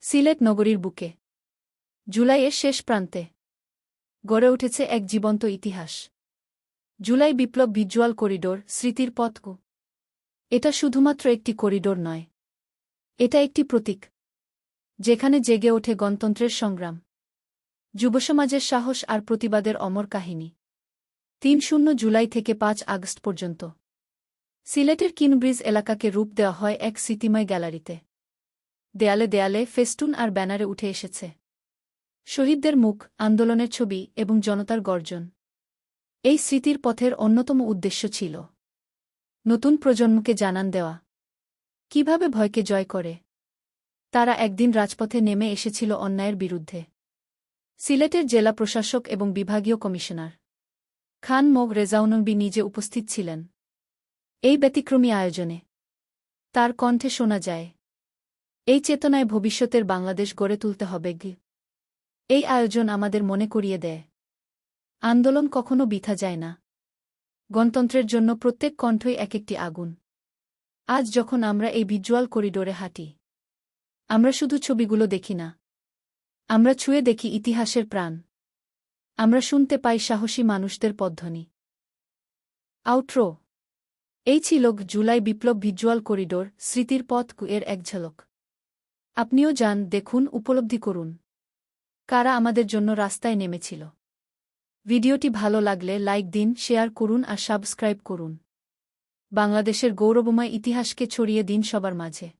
সিলেট নগরীর বুকে। জুলাইয়ের শেষ প্রান্তে। গড়ে উঠেছে এক জীবন্ত ইতিহাস। জুলাই বিপ্লব ভিজুয়াল করিডোর, স্মৃতির পথ এটা শুধুমাত্র একটি করিডোর নয়। এটা একটি প্রতীক। যেখানে জেগে ওঠে গণতন্ত্রের সংগ্রাম। যুবসমাজের সাহস আর প্রতিবাদের অমর কাহিনী। তিন শূন্য জুলাই থেকে পাঁচ আগস্ট পর্যন্ত। সিলেটের কিনব্রিজ এলাকাকে রূপ দেওয়া হয় এক স্মৃতিময় গ্যালারিতে। দেয়ালে দেয়ালে ফেস্টুন আর ব্যানারে উঠে এসেছে। শহীদদের মুখ, আন্দোলনের ছবি এবং জনতার গর্জন। এই স্মৃতির পথের অন্যতম উদ্দেশ্য ছিল। নতুন প্রজন্মকে জানান দেওয়া। কীভাবে ভয়কে জয় করে? তারা একদিন রাজপথে নেমে এসেছিল অন্যায়ের বিরুদ্ধে। সিলেটের জেলা প্রশাসক এবং বিভাগীয় কমিশনার। খান মোগ রেজাউনবি নিজে উপস্থিত ছিলেন। এই ব্যতিক্রমী আয়োজনে। তার কণ্ঠে শোনা যায় এই চেতনায় ভবিষ্যতের বাংলাদেশ গড়ে তুলতে হবে গি। এই আয়োজন আমাদের মনে করিয়ে দেয়। আন্দোলন কখনো বিথা যায় না। গণতন্ত্রের জন্য প্রত্যেক কণ্ঠই এক একটি আগুন। আজ যখন আমরা এই ভিজুয়াল করিডোরে হাঁটি, আমরা শুধু ছবিগুলো দেখি না। আমরা ছুঁয়ে দেখি ইতিহাসের প্রাণ। আমরা শুনতে পাই সাহসী মানুষদের পদ্ধনি। আউট্রো। এই ছিল জুলাই বিপ্লব ভিজুয়াল করিডোর স্মৃতির পথ এর এক ঝলক। আপনিও যান, দেখুন, উপলব্ধি করুন। কারা আমাদের জন্য রাস্তায় নেমেছিল। ভিডিওটি ভালো লাগলে লাইক দিন, শেয়ার করুন আর সাবস্ক্রাইব করুন। বাংলাদেশের গৌরবময় ইতিহাসকে ছড়িয়ে দিন সবার মাঝে।